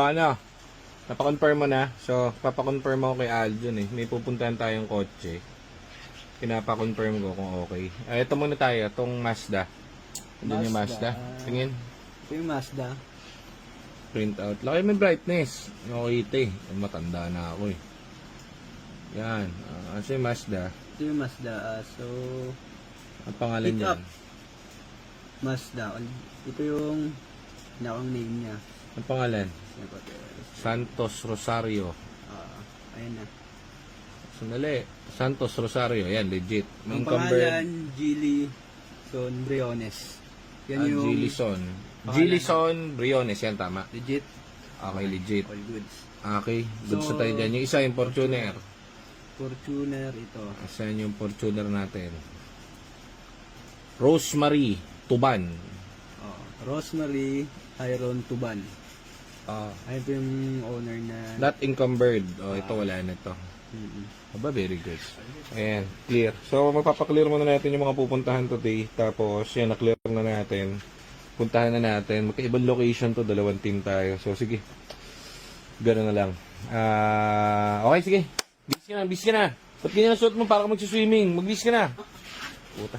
ano, napakonfirm mo na. So, papakonfirm ako kay Aljon eh. May pupuntahan tayong kotse. Pinapakonfirm ko kung okay. Ay, ito muna tayo. Itong Mazda. Andun yung Mazda. Tingin. Ito yung Mazda. Print out. Laki may brightness. Okay, eh. Matanda na ako eh. Yan. Uh, kasi Mazda. Ito yung Mazda. ah, so, Ang pangalan up. Mazda. Ito yung nakang name niya. Ang pangalan? Santos Rosario. ah, ayun na. Sandali. Santos Rosario. Yan, legit. Ang pangalan, Gili Son Briones. Yan Ah, yung Gilison. Gilison Briones. Yan, tama. legit. Okay, legit. All goods. Okay, good So, sa tayo dyan. Yung isa, yung Fortuner. Fortuner ito. Asan yung Fortuner natin? Rosemary Tuban. Oh, Rosemary Iron Tuban. Ah, Ayun po yung owner na... not encumbered. Oh, ito wala na ito. Mm-mm. Aba, very good. Ayan, clear. So, magpapaklear muna natin yung mga pupuntahan today. Tapos, yan, na-clear na natin. Puntahan na natin. Magkaibang location to, dalawang team tayo. So, sige. Ganun na lang. Ah, okay, sige. Bis ka na, bis ka na. Ba't ganyan ang suot mo? Para ka magsiswimming. Mag-bis ka na. Puta.